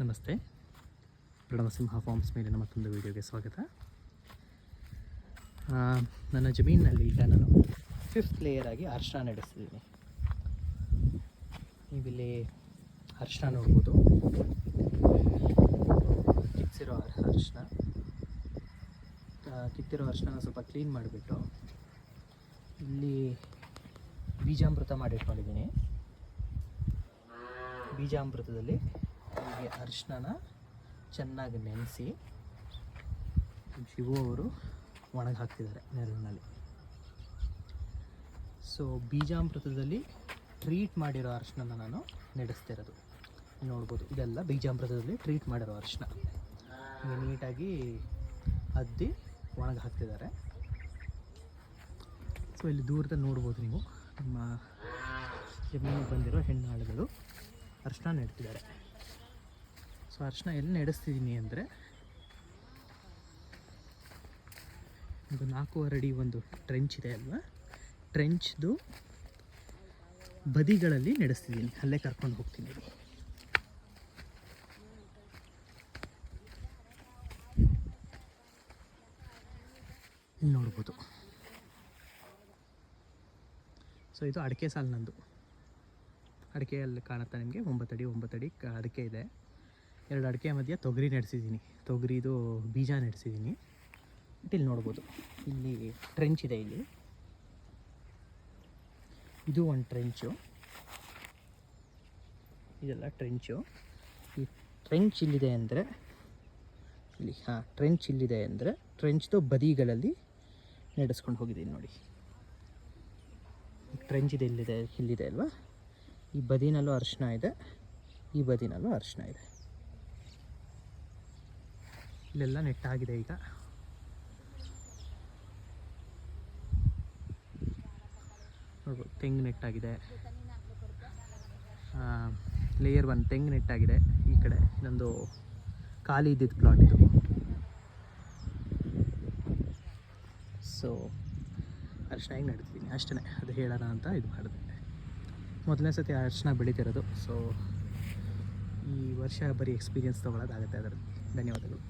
ನಮಸ್ತೆ. ಪ್ರಣವಸಿಂಹ ಫಾರ್ಮ್ಸ್ ಮೇಲಿನ ಮತ್ತೊಂದು ವಿಡಿಯೋಗೆ ಸ್ವಾಗತ. ನನ್ನ ಜಮೀನಿನಲ್ಲಿ ಈಗ ನಾನು ಫಿಫ್ತ್ ಲೇಯರ್ ಆಗಿ ಅರ್ಶನ ನಡೆಸಿದ್ದೀನಿ. ನೀವಿಲ್ಲಿ ಅರ್ಶನ ನೋಡ್ಬೋದು. ಕಿತ್ತಿರೋ ಅರ್ಶನ ಕಿತ್ತಿರೋ ಅರ್ಶನ ಸ್ವಲ್ಪ ಕ್ಲೀನ್ ಮಾಡಿಬಿಟ್ಟು ಇಲ್ಲಿ ಬೀಜಾಮೃತ ಮಾಡಿಟ್ಕೊಂಡಿದ್ದೀನಿ. ಬೀಜಾಮೃತದಲ್ಲಿ ಹೀಗೆ ಅರಿಶಿನ ಚೆನ್ನಾಗಿ ನೆನೆಸಿ ಶಿವು ಅವರು ಒಣಗಿ ಹಾಕ್ತಿದ್ದಾರೆ ನೆರಳಿನಲ್ಲಿ. ಸೊ ಬೀಜಾಮೃತದಲ್ಲಿ ಟ್ರೀಟ್ ಮಾಡಿರೋ ಅರಿಶಿನ ನಾನು ನೆಡೆಸ್ತಿರೋದು ನೋಡ್ಬೋದು, ಇದೆಲ್ಲ ಬೀಜಾಮೃತದಲ್ಲಿ ಟ್ರೀಟ್ ಮಾಡಿರೋ ಅರಿಶಿನ ನೀಟಾಗಿ ಅದ್ದಿ ಒಣಗಿ ಹಾಕ್ತಿದ್ದಾರೆ. ಸೊ ಇಲ್ಲಿ ದೂರದಲ್ಲಿ ನೋಡ್ಬೋದು ನೀವು. ನಮ್ಮ ಜಮೀನಿಗೆ ಬಂದಿರೋ ಹೆಣ್ಣಾಳುಗಳು ಅರಿಶಿನ ನೆಡ್ತಿದ್ದಾರೆ. ಸೊ ಅರಿಶಿನ ಎಲ್ಲಿ ನಡೆಸ್ತಿದ್ದೀನಿ ಅಂದರೆ ಒಂದು ನಾಲ್ಕೂವರೆ ಅಡಿ ಒಂದು ಟ್ರೆಂಚ್ ಇದೆ ಅಲ್ವಾ? ಟ್ರೆಂಚ್ದು ಬದಿಗಳಲ್ಲಿ ನಡೆಸ್ತಿದ್ದೀನಿ ಅಲ್ಲೇ ಕರ್ಕೊಂಡು ಹೋಗ್ತೀನಿ. ನೋಡ್ಬೋದು. ಸೊ ಇದು ಅಡಿಕೆ ಸಾಲು ನಂದು. ಅಡಿಕೆಯಲ್ಲಿ ಕಾಣುತ್ತೆ ನಿಮಗೆ ಒಂಬತ್ತಡಿ ಒಂಬತ್ತಡಿ ಅಡಿಕೆ ಇದೆ. ಎರಡು ಅಡಿಕೆ ಮಧ್ಯೆ ತೊಗರಿ ನಡೆಸಿದ್ದೀನಿ. ತೊಗರಿದು ಬೀಜ ನಡೆಸಿದ್ದೀನಿ. ಇಲ್ಲಿ ನೋಡ್ಬೋದು. ಇಲ್ಲಿ ಟ್ರೆಂಚ್ ಇದೆ ಇಲ್ಲಿ. ಇದು ಒಂದು ಟ್ರೆಂಚು ಇದೆಲ್ಲ ಟ್ರೆಂಚು ಈ ಟ್ರೆಂಚ್ ಇಲ್ಲಿದೆ ಅಂದರೆ, ಇಲ್ಲಿ, ಹಾಂ ಟ್ರೆಂಚ್ ಇಲ್ಲಿದೆ ಅಂದರೆ ಟ್ರೆಂಚ್ದು ಬದಿಗಳಲ್ಲಿ ನಡೆಸ್ಕೊಂಡು ಹೋಗಿದ್ದೀನಿ ನೋಡಿ. ಟ್ರೆಂಚ್ ಇದೆ ಇಲ್ಲಿದೆ ಇಲ್ಲಿದೆ ಅಲ್ವಾ? ಈ ಬದಿನಲ್ಲೂ ಅರಿಶಿನ ಇದೆ, ಈ ಬದಿನಲ್ಲೂ ಅರಿಶಿನ ಇದೆ. ಇಲ್ಲೆಲ್ಲ ನೆಟ್ಟಾಗಿದೆ ಈಗ. ನೋಡ್ಬೋದು, ತೆಂಗು ನೆಟ್ಟಾಗಿದೆ. ಲೇಯರ್ ಒನ್ ತೆಂಗು ನೆಟ್ಟಾಗಿದೆ ಈ ಕಡೆ. ಇನ್ನೊಂದು ಖಾಲಿ ಇದ್ದಿದ್ದು ಪ್ಲಾಟ್ ಇದು. ಸೊ ಅರ್ಶನ ಹೆಂಗೆ ನಡೀತಿದ್ದೀನಿ ಅಷ್ಟೇ ಅದು ಹೇಳೋಣ ಅಂತ ಇದು ಮಾಡಿದೆ. ಮೊದಲನೇ ಸತಿ ಅರ್ಶನ ಬೆಳೀತಿರೋದು. ಸೊ ಈ ವರ್ಷ ಬರೀ ಎಕ್ಸ್ಪೀರಿಯನ್ಸ್ ತೊಗೊಳೋದಾಗುತ್ತೆ ಅದರಲ್ಲಿ. ಧನ್ಯವಾದಗಳು.